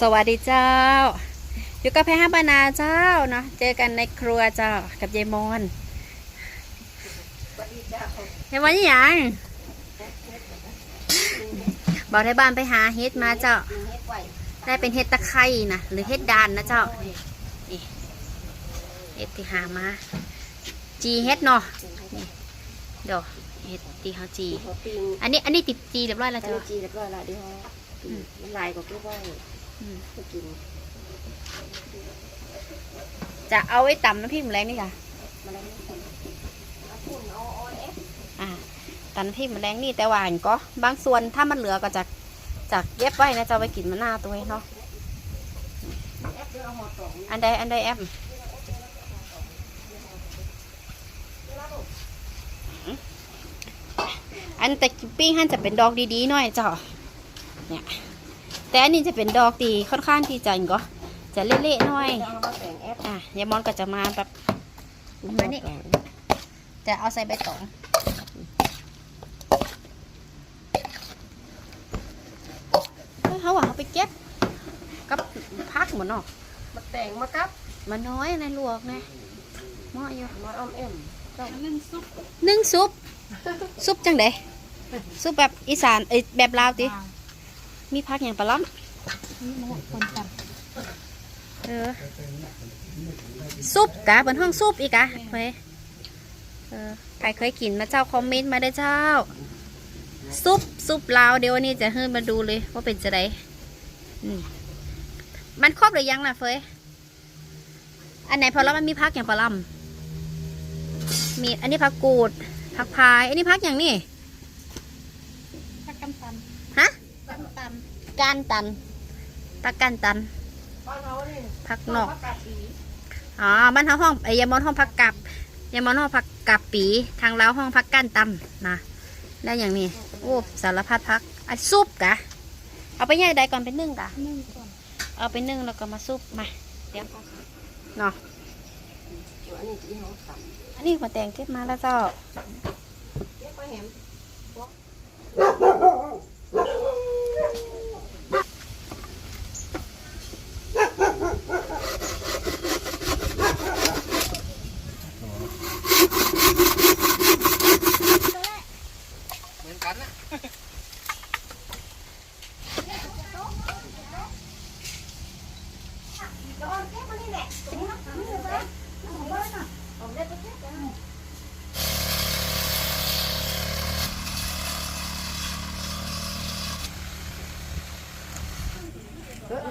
สวัสดีเจ้า อยู่กับแพรห้าบานาเจ้าเนาะเจอกันในครัวเจ้ากับยายมอนยายมอนนี่ยังบอกให้บ้านไปหาเฮ็ดมาเจ้า ได้เป็นเฮ็ดตะไคร่นะหรือเฮ็ดดานนะเจ้านี่เฮ็ดที่หามา จีเฮ็ดเนาะนี่เดี๋ยวเฮ็ดที่เขาจีหัวปิงอันนี้อันนี้ติดจีเรียบร้อยแล้วอันเจ้านี้จีเรียบร้อยละเดี๋ยวปิงมันลายก็เก็บไว้อื มให้กิน จะเอาไว้ตำน้ำพริกหมูแรงนี่ค่ะมาแล้วนี่คนเอาฝุ่นเอาออนเอฟอ่าตำน้ำพริกหมูแรงนี่แต่ว่าอันก็บางส่วนถ้ามันเหลือก็จะจากเย็บไว้นะจะเอาไปกินมะนาวตัวเองเนาะเอฟหรือเอาหัวตองอันใดอันใดแอมอันแต่ปิ้งหั่นจะเป็นดอกดีๆหน่อยเจ้าเนี่ย แต่อันนี้จะเป็นดอกดีค่อนข้างที่จะอันก็จะเละๆหน่อยเอามาแต่งเอฟอะยายมอนก็จะมาแบบมานี่จะเอาใส่ใบตองเฮ้ยเขาว่าเขาไปเก็บกับพักหมดเนาะมาแต่งมากับมันน้อยนะลวกนะเหมาะอยู่มาออมเอ็มนึ่งซุปซุปจังไดซุปแบบอีสานเอ้ยแบบลาวติ มีพักอย่างปลาล้ำเออซุปกะบนห้องซุปอีกอะเฮ้ยเออใครเคยกินมาเจ้าคอมเมนต์มาได้เจ้า ซุปซุปลาวเดี๋ยววันนี้จะให้มาดูเลยว่าเป็นจะไดมมันครบหรือยังล่ะเฟยอันไหนพอแล้วมันมีพักอย่างปลาล้ำมีอันนี้พักกูดพักพาย อันนี้พักอย่างนี่ ผักกำตัน ฮะ กำตัน ก้านตันพักก้านตันบ้านเขานี่พักนอกผักกาดปีอ๋อมันห้องไอ้ยามอนห้องพักกับยามอนห้องพักกับปี ทางเราห้องพักก้านตำนะแล้วอย่างนี้โอ้สารพัดพักอะซุปกะ เอาไปย่างใดก่อนเป็นนึ่งกะนึ่งก่อนเอาไปนึ่งแล้วก็มาซุปมาเดี๋ยวเนาะอันนี้จีเขาสัมอันนี้มาแต่งเก็บมาแล้วเจ้า เก็บไปเห็น เหมือนกันนะ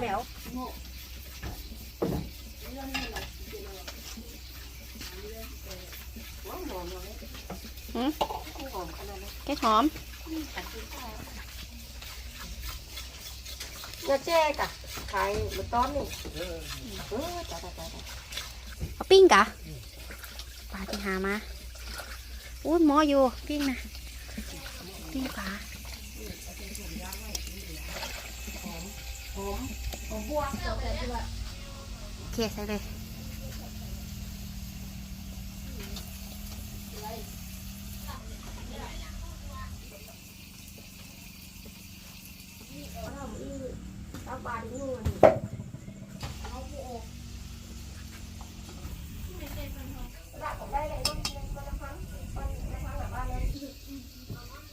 เยอะแล้วหืมหอมขนาดนั้นแค่หอมเนื้อแจ้กะขายมาต้อนนี่เออจ้าจ้าจ้าเอาปิ้งกะปลาที่หามาอุ้ยหมออยู่ปิ้งนะปิ้งปลาหอมหอมบัวโอเคใส่เลยเอาบาดนู่น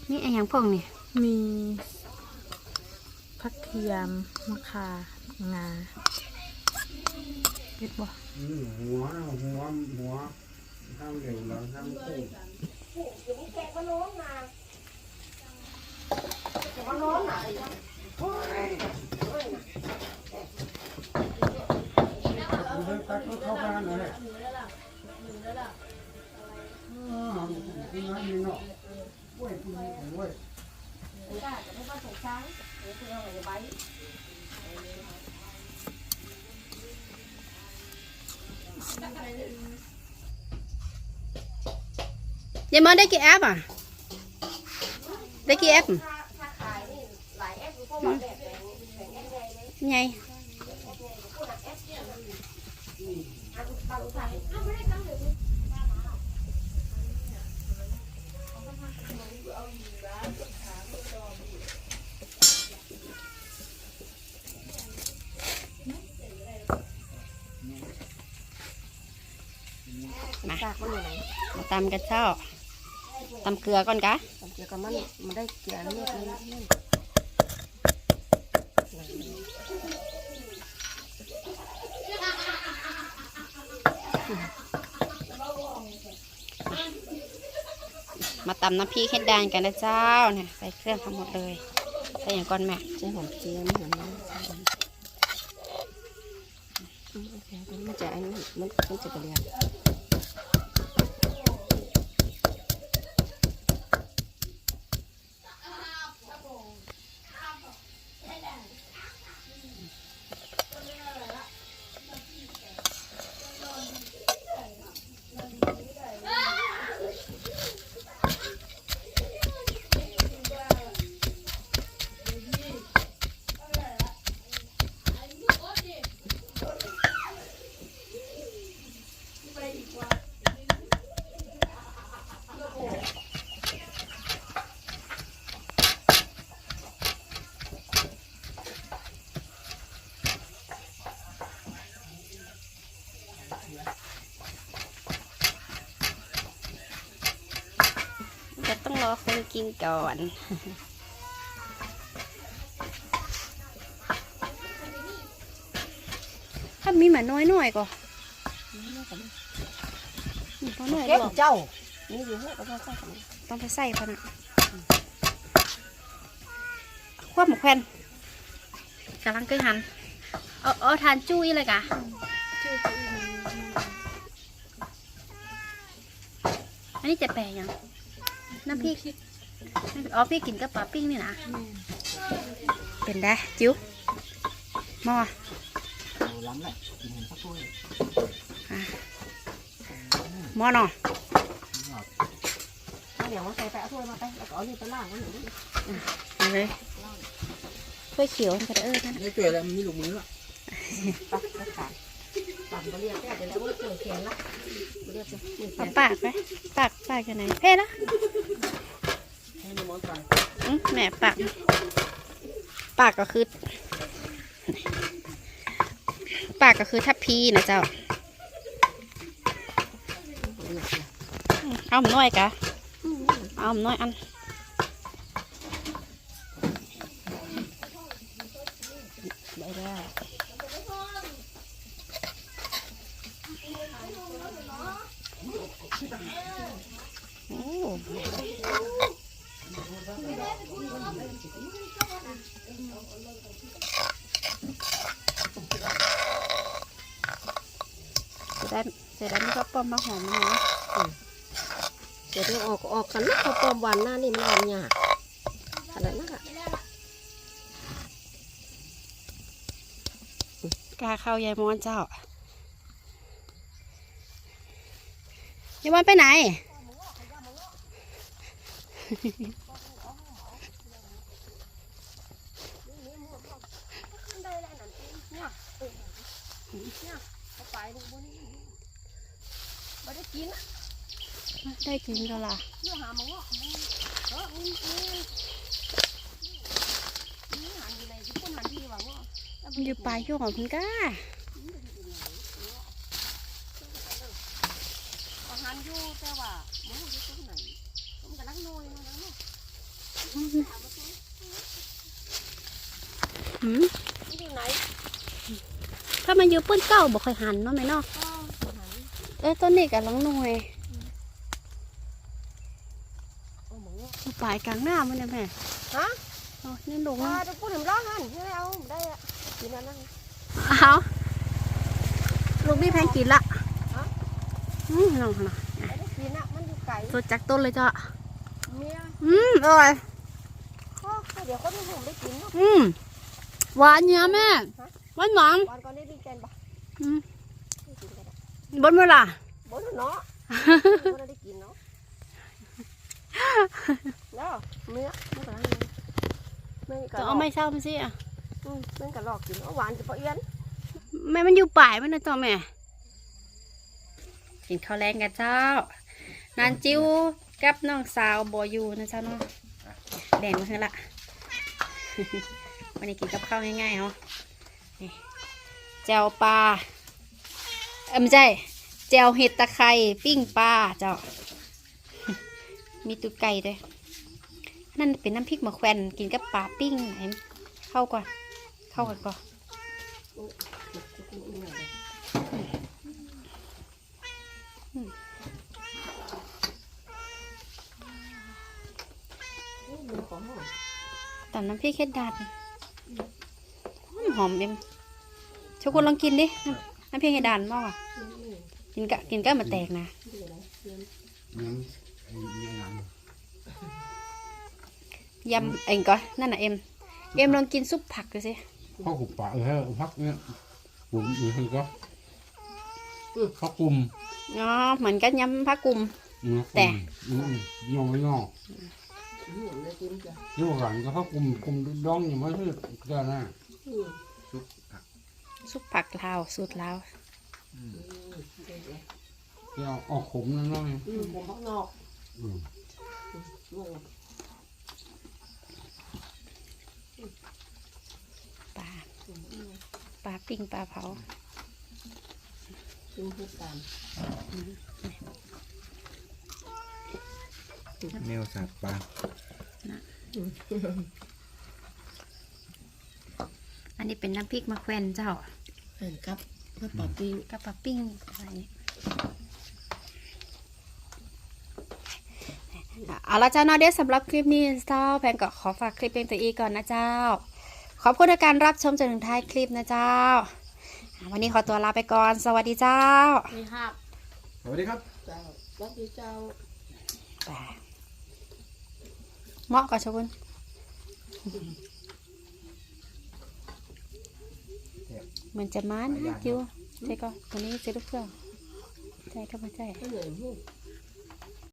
นี่ไอ้หยังพวกนี่มีผักเทียมมะขา งาเผ็ดบ่อืมหัวนะหัวหัวข้างเดียวแล้วข้างคู่แกะมะโน้นมาแกะมะโน้นน่ะไอ้ยังโอ้ยมันจะตัดเข้าบ้านเลยอ๋อคุณน้อยมีเนาะโอ้ยคุณน้อยโอ้ยจ้าจะไม่ว่าสงช้างเดี๋ยวคุณเอาไปไว้ ยายมอนได้กี่แอปอะ ได้กี่แอปถ้าถ้าขายนี่หลายแอปอยู่พวกมันแบบแบ่งแบ่งแอปใหญ่เลย ไง พวกแอปเนี่ยอันบางสายอ้าวไม่ได้ตั้งเลย ย มาซากมันอยู่ไหนมาตำกันเจ้าตำเกลือก่อนกะตำเกี่ยวกับมันมันได้เกลือเลือดนี่นี่มาตำน้ำพริกเห็ดแดงกันนะเจ้าเนี่ยใส่เครื่องทั้งหมดเลยใส่อย่างก่อนแม่ใช้หอมเจียมหอมน้ำใช่ไหมอืมโอเคตอนนี้มันจะอันนี้มันมันจะกระเรียน องรอคนกินก่อนถ้ามีหมาน้อยหน่อยก็น้อยหน่อยเก็บบอกเจ้านี่อยู่ให้ก็ต้องใส่กันต้องไปใส่พอนะควบหมกแควนกำลังเกยหันเอาเอาทานจุ้ยเลยกะอันนี้จะแปลยัง น้ำพริกอ๋อพี่กินกับปลาปิ้งนี่นะเป็นได้จิ้วหมอล้ำแหละกินเห็นสักถ้วยหมอเนาะเอาเดี๋ยวมาใส่ไปเอาถ้วยมาไปแล้วก็เอานี่ไปล่างมันหนูเอาเลยถ้วยเขียวมันก็ได้เออนั่นไม่เจอแล้วมันมีลูกมืออะปักแล้วขาด ปั่นบะเรียกแค่เดี๋ยวเราก็เกี่ยวเขียนละเรียกจะมือเขีเอานปากไปปากปากกันไหนเพ่นะให้ในมอนกันอื้อแม่ปาก ปากก็คือ ปากก็คือทับพีนะเจ้าเอาหน้อยกะ เอาหน้อยอัน ได้แล้วโอ้ จะได้จะได้ไม่ก็ป้อมมาหอมนะเดี๋ยวเราออกออกกันนะพอปอมหวานหน้านี่มันหวานยากขนาดนั้นอะกาเข้ายายมอนเจ้ายายมอนไปไหนไปบุญบุญไม่ได้ กินอะได้กินก็ล่ะเดี๋ยวหาหมอมันเออมีมีมีหันอยู่ไหนที่คนหันที่หวังว่ามันอยู่ปลายช่วงของคุณก้าหันอยู่แต่ว่าหมออยู่ตรงไหนผมกำลังนอยนะเนาะหืมมันอยู่ไหนถ้ามันอยู่ปื้นเก้าบอกค่อยหันเนาะแม่เนาะก็หัน เอ้ยต้นนี้กับลังหน่วยเอาหมออยู่ปลายกลางหน้ามันเลยแม่ฮะโอ้นี่ลุงว่าจะพูดถึงร้องหันไม่เอาได้อะกินอันนั้นเอาลูกนี่แพงกินละฮะอืมน้องนะไม่ได้กินอะมันอยู่ไกลตัวจากต้นเลยจ้ะเมียอืมอร่อยพ่อเดี๋ยวคนที่ผมได้กินเนาะอืมหวานเนี้ยแม่หวานหวานวันก่อนได้ดีใจปะอืมได้กินกัน บนเวลาบนเนาะบนได้กินเนาะเนาะเมียไม่เป็นไรไม่ก็จะเอาไม่เศร้ามาสิอะอืมมันก็หลอกกินเอาหวานจะปะเอียนแม่มันอยู่ป่ายมันนะจ้าแม่กินข้าวแรงกันเจ้านานจิ้วกับน้องสาวบอยู่นะเจ้าเนาะแดงมาเถอะละวันนี้กินกับข้าวง่ายๆเนาะนี่แจวปลา เออไม่ใช่แจวเห็ดตะไคร้ปิ้งปลาเจ้า มีตุกไก่ด้วยนั่นเป็นน้ำพริกมะแขวนกินกับปลาปิ้งไหนเข้าก่อน เข้ากันก่อนมันของหอมตำน้ำพริกเห็ดดันหอมเอ็มชกุลลองกินดิ น้ำน้ำพริกเห็ดดันบ้างอะกินกะกินก็มาแตกนะยังไอ้เนี่ยหนังยำเองก่อนนั่นน่ะเอ็มเอ็มลองกินซุปผักดูสิข้าวหุบปากเออพักเนี่ยผมอยู่ที่ก็ข้าวกลุ่มอ๋อเหมือนกันยำผักกุมแต่อืมยองไม่งอกหอมเลยจิ้มจ้ะอยี่หลังก็ข้าวกลุ่มกลุ่มดองอย่างไม่ใช่ก็น่ะอืม ซุปผักลาวสูตรลาวจะเอาออกขมนั่นน้อยอืมผมข้างนอกอืมอืมปลาปลาปิ้งปลาเผาจิ้มพูดตามแนวสัตว์ปลาอันนี้เป็นน้ำพริกมะแขวนเจ้า เห็นครับเพื่อปรับปิ้งกับปลาปิ้งอะไรนี่เอาละเจ้าเนาะเดสสำหรับคลิปนี้เจ้าแพนก็ขอฝากคลิปเพียงแต่อีก่อนนะเจ้า ขอบคุณในการรับชมจนถึงท้ายคลิปนะเจ้า วันนี้ขอตัวลาไปก่อน สวัสดีเจ้านี่ครับสวัสดีครับเจ้ารักดีเจ้าเหมาะกับชกุน เหมือนจะมานฮะจิวใช่ก็วันนี้ซื้อลูกเครื่องใช่ก็มาใช่